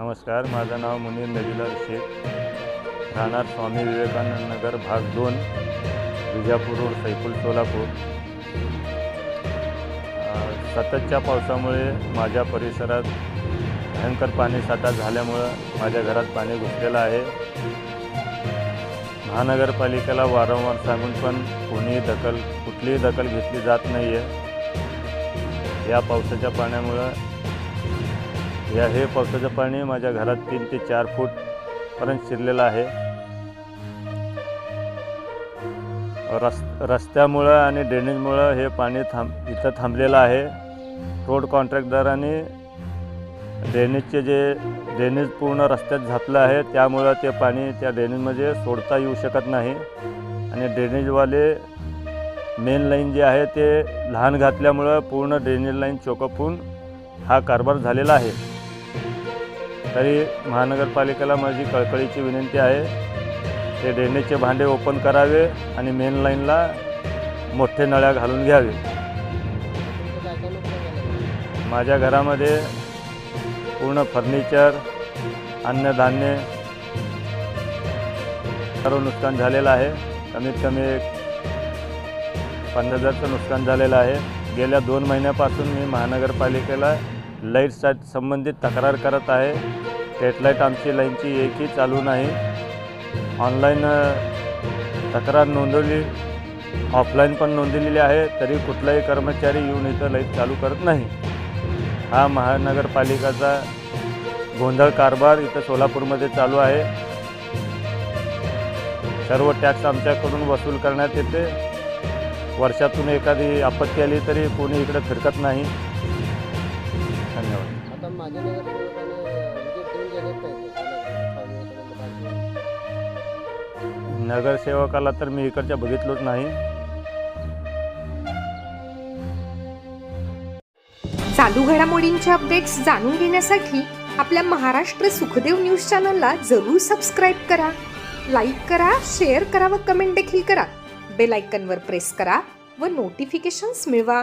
नमस्कार माझं नाव मुनीर नबीलाल शेख. राहणार स्वामी विवेकानंद नगर भाग दोन विजापूर रोड सैफुल सोलापूर. सततच्या पावसामुळे माझ्या परिसरात भयंकर पाणी साठा झाल्यामुळं माझ्या घरात पाणी घुसलेलं आहे. महानगरपालिकेला वारंवार सांगून पण कोणीही दखल कुठलीही दखल घेतली जात नाही आहे या पावसाच्या पाण्यामुळं या हे पावसाचं पाणी माझ्या घरात तीन ते चार फूटपर्यंत शिरलेलं आहे. रस् रस्त्यामुळं आणि ड्रेनेजमुळं हे पाणी थांब इथं थांबलेलं आहे. रोड कॉन्ट्रॅक्टदारांनी ड्रेनेजचे जे ड्रेनेज पूर्ण रस्त्यात झापलं आहे त्यामुळं ते पाणी त्या ड्रेनेजमध्ये सोडता येऊ शकत नाही. आणि ड्रेनेजवाले मेन लाईन जे आहे ते लहान घातल्यामुळं पूर्ण ड्रेनेज लाईन चोकपून होऊन हा कारभार झालेला आहे. तरी महानगरपालिकेला माझी कळकळीची विनंती आहे. ते ड्रेनेजचे भांडे ओपन करावे आणि मेन लाईनला मोठे नळ्या घालून घ्यावे. माझ्या घरामध्ये पूर्ण फर्निचर अन्नधान्य सर्व नुकसान झालेलं आहे. कमीत कमी एक पन्नास हजारचं नुकसान झालेलं आहे. गेल्या दोन महिन्यापासून मी महानगरपालिकेला लाईटचा संबंधित तक्रार करत आहे. स्टेटलाईट आमची लाईनची एकही चालू नाही. ऑनलाईन तक्रार नोंदवली. ऑफलाईन पण नोंदवलेली आहे. तरी कुठलाही कर्मचारी येऊन इथं लाइट चालू करत नाही. हा महानगरपालिकाचा गोंधळ कारभार इथं सोलापूरमध्ये चालू आहे. सर्व टॅक्स आमच्याकडून वसूल करण्यात येते. वर्षातून एखादी आपत्ती आली तरी कोणी इकडे फिरकत नाही. धन्यवाद. आता माझ्या नगरसेवकाने म्हणजे देऊन नगरसेवकाला तर मी इकडच्या बघितलोच नाही. चालू घडामोडींचे अपडेट्स जाणून घेण्यासाठी आपल्या महाराष्ट्र सुखदेव न्यूज चॅनलला जरूर सबस्क्राईब करा लाईक करा शेअर करा व कमेंट देखील करा. बेल आयकनवर प्रेस करा व नोटिफिकेशन्स मिळवा.